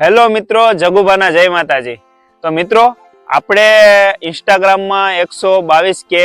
Hello મિત્રો, જગુભાના જય માતાજી. તો મિત્રો, આપણે ઇન્સ્ટાગ્રામમાં એકસો બાવીસ કે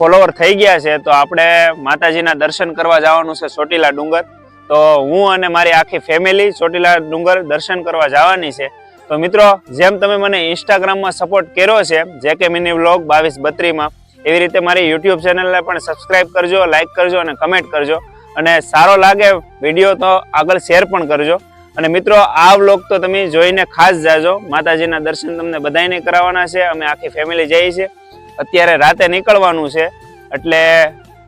ફોલોવર થઈ ગયા છે, તો આપણે માતાજીના દર્શન કરવા જવાનું છે ચોટીલા ડુંગર. તો હું અને મારી આખી ફેમિલી ચોટીલા ડુંગર દર્શન કરવા જવાની છે. તો મિત્રો, જેમ તમે મને ઇન્સ્ટાગ્રામમાં સપોર્ટ કર્યો છે, જે કે મિની વ્લોગ બાવીસ બત્રીમાં એવી રીતે મારી યુટ્યુબ ચેનલને પણ સબસ્ક્રાઈબ કરજો લાઇક કરજો અને કમેન્ટ કરજો. અને સારો લાગે વીડિયો તો આગળ શેર પણ કરજો. અને મિત્રો, આ વ્લોગ તો તમે જોઈને ખાસ જાજો. માતાજીના દર્શન તમને બધાયને કરાવવાના છે. અમે આખી ફેમિલી જઈએ છીએ. અત્યારે રાતે નીકળવાનું છે. એટલે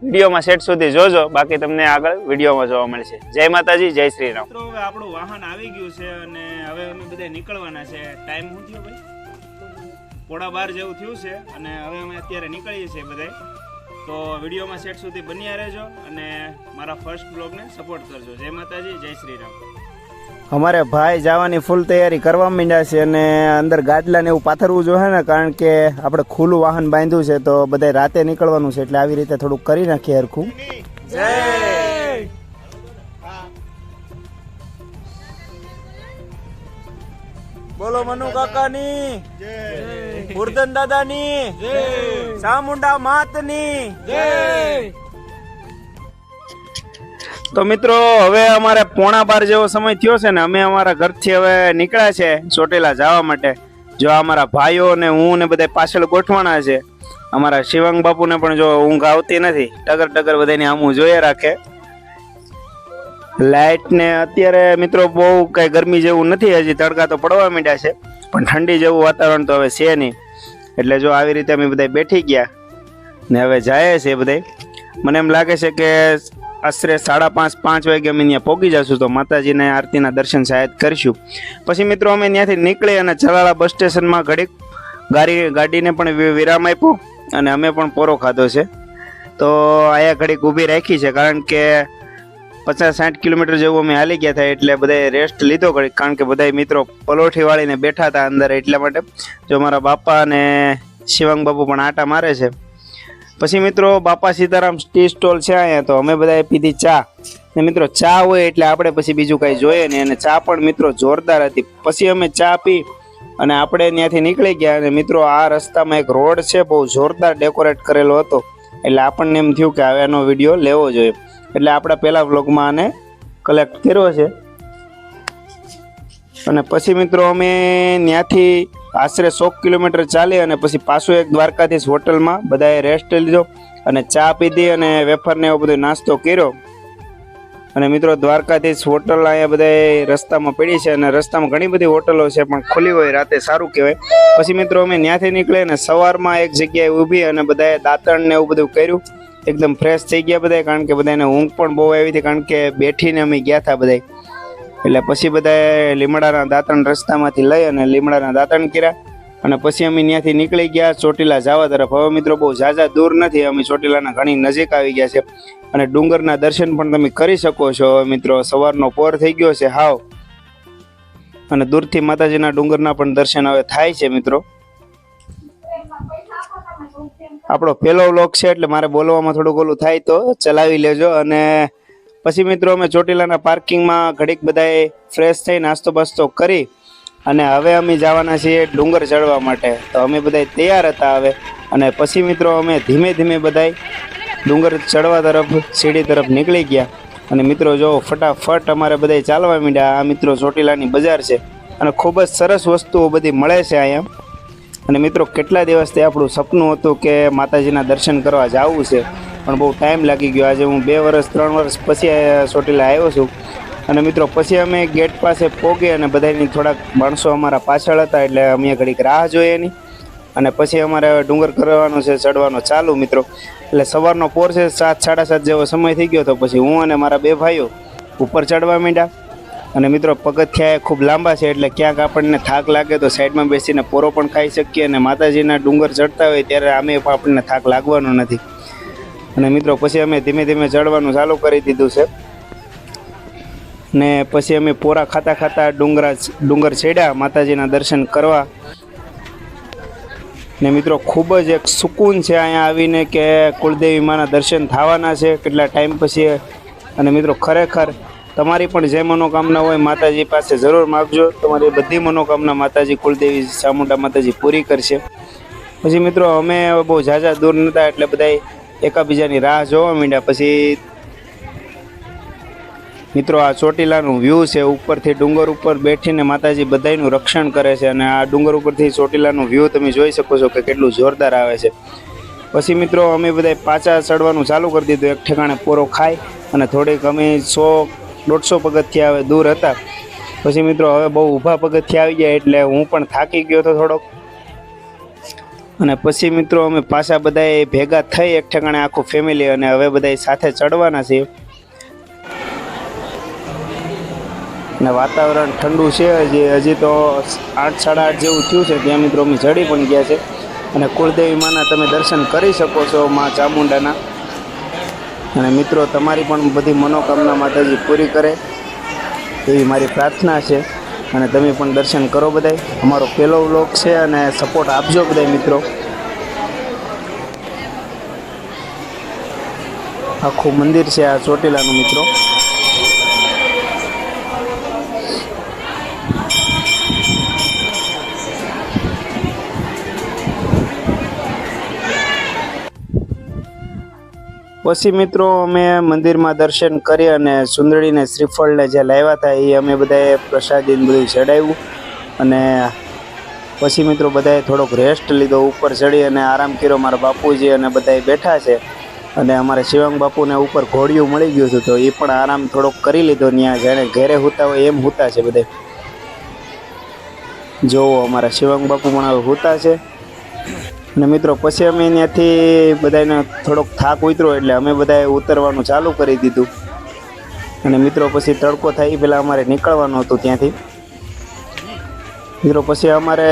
વિડીયોમાં સેટ સુધી જોજો. બાકી તમને આગળ વિડીયોમાં જોવા મળશે. જય માતાજી, જય શ્રી રામ. મિત્રો, હવે આપણું વાહન આવી ગયું છે અને હવે અમે બધા નીકળવાના છે. ટાઈમ શું થયો ભાઈ? પોડા બાર જેવું થયું છે અને હવે અમે અત્યારે નીકળીએ છીએ બધા તો વિડીયોમાં સેટ સુધી બન્યા રહેજો અને મારા ફર્સ્ટ બ્લોગને સપોર્ટ કરજો. જય માતાજી, જય શ્રી રામ. અમારે ભાઈ જવાની ફૂલ તૈયારી કરવા માંડ્યા છે અને અંદર ગાદલાને એવું પાથરવું જોઈએ ને કારણ કે આપણે ખુલ્લું વાહન બાંધ્યું છે તો બધા રાતે નીકળવાનું છે એટલે આવી રીતે થોડુંક કરી નાખીએ હરખું. બોલો મનુ કાકાની. ઉર્દન દાદાની. ચામુંડા માતની. તો મિત્રો, હવે અમારે પોણા બાર જેવો સમય થયો છે ને, અમે અમારા ઘરથી હવે નીકળ્યા છે ચોટીલા જવા માટે. જો અમારા ભાઈઓ ને હું ને બધા પાછળ ગોઠવાના છે. અમારા શિવાંગ બાપુને પણ જો ઊંઘ આવતી નથી, ટગર ટગર બધાની આમું જોઈએ રાખે. લાઇટ ને અત્યારે મિત્રો બહુ કઈ ગરમી જેવું નથી, હજી તડકા તો પડવા માંડ્યા છે, પણ ઠંડી જેવું વાતાવરણ તો હવે છે નહીં. એટલે જો આવી રીતે અમે બધા બેઠી ગયા ને હવે જાય છે બધા મને એમ લાગે છે કે આશરે સાડા પાંચ પાંચ વાગે અમે ત્યાં પહોંચી જશું તો માતાજીને આરતીના દર્શન શાયદ કરીશું. પછી મિત્રો અમે ત્યાંથી નીકળી અને ચલાળા બસ સ્ટેશનમાં ઘડીક ગાડી ગાડીને પણ વિરામ આપ્યો અને અમે પણ પોરો ખાધો છે. તો અહીંયા ઘડીક ઊભી રાખી છે કારણ કે પચાસ, સાઠ કિલોમીટર જેવું અમે હાલી ગયા હતા એટલે બધાએ રેસ્ટ લીધો ઘડીક કારણ કે બધા મિત્રો પલોઠી વાળીને બેઠા હતા અંદર એટલા માટે. જો મારા બાપા અને શિવાંગ બાપુ પણ આટા મારે છે. પછી મિત્રો બાપા સીતારામ ટી સ્ટોલ છે અહીંયા, તો અમે બધાએ પીધી ચા. ને મિત્રો, ચા હોય એટલે આપણે પછી બીજું કાંઈ જોઈએ નહીં, અને ચા પણ મિત્રો જોરદાર હતી. પછી અમે ચા પી, અને આપણે ત્યાંથી નીકળી ગયા, અને મિત્રો આ રસ્તામાં એક રોડ છે, બહુ જોરદાર ડેકોરેટ કરેલો હતો. એટલે આપણને એમ થયું કે હવે એનો વીડિયો લેવો જોઈએ. એટલે આપણા પહેલાં વ્લોગમાં આને કલેક્ટ કર્યો છે. અને પછી મિત્રો અમે ત્યાંથી આશરે સો કિલોમીટર ચાલી અને પછી પાછું એક દ્વારકાધીશ હોટલમાં બધાએ રેસ્ટ લીધો અને ચા પીધી અને વેફરને એવો બધો નાસ્તો કર્યો. અને મિત્રો, દ્વારકાધીશ હોટલ અહીંયા બધાએ રસ્તામાં પડી છે અને રસ્તામાં ઘણી બધી હોટલો છે, પણ ખુલ્લી હોય રાતે સારું કહેવાય. પછી મિત્રો, અમે ત્યાંથી નીકળે અને સવારમાં એક જગ્યાએ ઊભી અને બધાએ દાંતણ ને એવું બધું કર્યું. એકદમ ફ્રેશ થઈ ગયા બધાએ, કારણ કે બધાને ઊંઘ પણ બહુ આવી હતી, કારણ કે બેઠીને અમે ગયા હતા બધાએ. એટલે પછી બધાએ લીમડાના દાંતણ રસ્તામાંથી લઈ અને લીમડાના દાંતણ કર્યા. અને પછી અમે ત્યાંથી નીકળી ગયા ચોટીલા જવા તરફ. હવે મિત્રો બહુ ઝાઝા દૂર નથી. અમે ચોટીલાના ઘણી નજીક આવી ગયા છે. અને ડુંગરના દર્શન પણ તમે કરી શકો છો. મિત્રો, સવારનો પોર થઈ ગયો છે હાવ. અને દૂરથી માતાજીના ડુંગરના પણ દર્શન હવે થાય છે મિત્રો. આપણો પહેલો વ્લોગ છે એટલે મારે બોલવામાં થોડું ઓલું થાય તો ચલાવી લેજો. અને પછી મિત્રો અમે ચોટીલાના પાર્કિંગમાં ઘડીક બધાએ ફ્રેશ થઈ નાસ્તો બાસ્તો કરી અને હવે અમે જવાના છીએ ડુંગર ચડવા માટે. તો અમે બધા તૈયાર હતા હવે. અને પછી મિત્રો અમે ધીમે ધીમે બધાય ડુંગર ચડવા તરફ, સીડી તરફ નીકળી ગયા. અને મિત્રો જો ફટાફટ અમારે બધા ચાલવા માંડ્યા. આ મિત્રો ચોટીલાની બજાર છે. અને ખૂબ જ સરસ વસ્તુઓ બધી મળે છે અહીંયા. અને મિત્રો કેટલા દિવસથી આપણું સપનું હતું કે માતાજીના દર્શન કરવા જવું છે. પણ બહુ ટાઈમ લાગી ગયો. આજે હું બે વર્ષ ત્રણ વર્ષ પછી સોટેલા આવ્યો છું. અને મિત્રો, પછી અમે ગેટ પાસે પોગે અને બધાની થોડાક માણસો અમારા પાછળ હતા એટલે અમે ઘડીક રાહ જોઈએ એની. અને પછી અમારે ડુંગર કરવાનો છે, ચડવાનો ચાલુ, મિત્રો. એટલે સવારનો પોર છે, સાત, સાડા સાત જેવો સમય થઈ ગયો તો પછી હું અને મારા બે ભાઈઓ ઉપર ચડવા માંડ્યા. અને મિત્રો પગથિયા ખૂબ લાંબા છે એટલે ક્યાંક આપણને થાક લાગે તો સાઈડમાં બેસીને પોરો પણ ખાઈ શકીએ અને માતાજીના ડુંગર ચડતા હોય ત્યારે આમે પણ આપણને થાક લાગવાનો નથી. અને મિત્રો, પછી અમે ધીમે ધીમે ચડવાનું ચાલુ કરી દીધું છે. ને પછી અમે પોરા ખાતા ખાતા ડુંગરા ડુંગર છેડ્યા, માતાજીના દર્શન કરવા. ને મિત્રો, ખૂબ જ એક સુકૂન છે અહીંયા આવીને કે કુળદેવી માના દર્શન થવાના છે, કેટલા ટાઈમ પછી. અને મિત્રો, ખરેખર તમારી પણ જે મનોકામના હોય માતાજી પાસે જરૂર માગજો. તમારી બધી મનોકામના માતાજી કુલદેવી ચામુંડા માતાજી પૂરી કરશે. પછી મિત્રો, અમે બહુ ઝાઝા દૂર નહોતા એટલે બધા એકાબીજાની રાહ જોવા માંડ્યા. પછી મિત્રો, આ ચોટીલાનું વ્યૂ છે, ઉપરથી ડુંગર ઉપર બેઠીને માતાજી બધાયનું રક્ષણ કરે છે અને આ ડુંગર ઉપરથી ચોટીલાનું વ્યૂ તમે જોઈ શકો છો કે કેટલું જોરદાર આવે છે. પછી મિત્રો, અમે બધા પાછા ચડવાનું ચાલુ કરી દીધું. એક ઠેકાણે પોરો ખાય અને થોડીક અમે સો, દોઢસો પગથિયા હવે દૂર હતા. પછી મિત્રો, હવે બહુ ઊભા પગથિયા આવી ગયા એટલે હું પણ થાકી ગયો હતો થોડોક. અને પછી મિત્રો અમે પાછા બધાએ ભેગા થઈ એક ઠેકાણે આખું ફેમિલી અને હવે બધા સાથે ચડવાના છીએ. અને વાતાવરણ ઠંડુ છે, હજી હજી તો આઠ, સાડા આઠ જેવું થયું છે, ત્યાં મિત્રો અમે ચડી પણ ગયા છે. અને કુળદેવી માના તમે દર્શન કરી શકો છો, મા ચામુંડાના. અને મિત્રો, તમારી પણ બધી મનોકામના માતાજી પૂરી કરે, એવી મારી પ્રાર્થના છે. અને તમે પણ દર્શન કરો બધાય. અમારો પહેલો વ્લોગ છે અને સપોર્ટ આપજો બધાય મિત્રો. આખું મંદિર છે આ ચોટીલાનું મિત્રો. પછી મિત્રો અમે મંદિરમાં દર્શન કરી અને સુંદરીને શ્રીફળને જે લાવ્યા હતા એ અમે બધાએ પ્રસાદીને બધું ચડાવ્યું. અને પછી મિત્રો બધાએ થોડોક રેસ્ટ લીધો, ઉપર ચડી અને આરામ કર્યો. મારા બાપુજી અને બધાએ બેઠા છે અને અમારે શિવાંગ બાપુને ઉપર ઘોડિયું મળી ગયું હતું, તો એ પણ આરામ થોડોક કરી લીધો. ત્યાં જેણે ઘેરે હુતા હોય એમ હોતા છે બધે. જોવો અમારા શિવાંગ બાપુ પણ હવે હુતા છે. અને મિત્રો, પછી અમે ત્યાંથી બધાને થોડોક થાક ઉતરો એટલે અમે બધાએ ઉતરવાનું ચાલુ કરી દીધું. અને મિત્રો, પછી તડકો થાય એ પહેલાં અમારે નીકળવાનું હતું ત્યાંથી. મિત્રો, પછી અમારે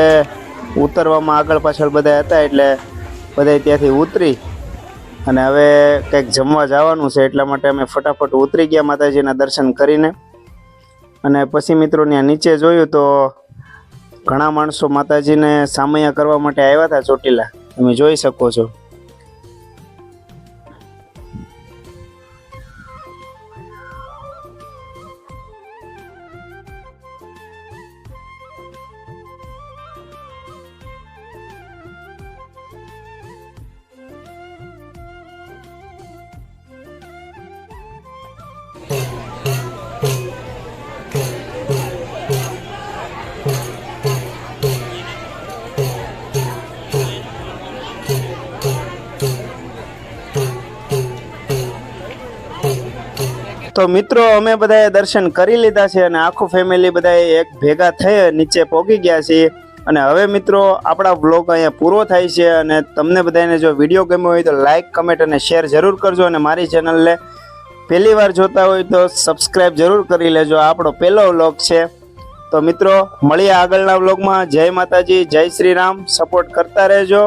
ઉતરવામાં આગળ પાછળ બધા હતા એટલે બધા ત્યાંથી ઉતરી અને હવે કંઈક જમવા જવાનું છે એટલા માટે અમે ફટાફટ ઉતરી ગયા માતાજીના દર્શન કરીને. અને પછી મિત્રો, ત્યાં નીચે જોયું તો ઘણા માણસો માતાજીને સામૈયા કરવા માટે આવ્યા હતા ચોટીલા. તમે જોઈ શકો છો. તો મિત્રો, અમે બધાએ દર્શન કરી લીધા છે અને આખું ફેમિલી બધાએ એક ભેગા થઈ નીચે પહોંચી ગયા છીએ. અને હવે મિત્રો, આપણા બ્લોગ અહીંયા પૂરો થાય છે અને તમને બધાને જો વીડિયો ગમ્યો હોય તો લાઇક કમેન્ટ અને શેર જરૂર કરજો અને મારી ચેનલને પહેલી વાર જોતા હોય તો સબસ્ક્રાઈબ જરૂર કરી લેજો. આપણો પહેલો વ્લોગ છે. તો મિત્રો, મળીએ આગળના વ્લોગમાં જય માતાજી, જય શ્રી રામ. સપોર્ટ કરતા રહેજો.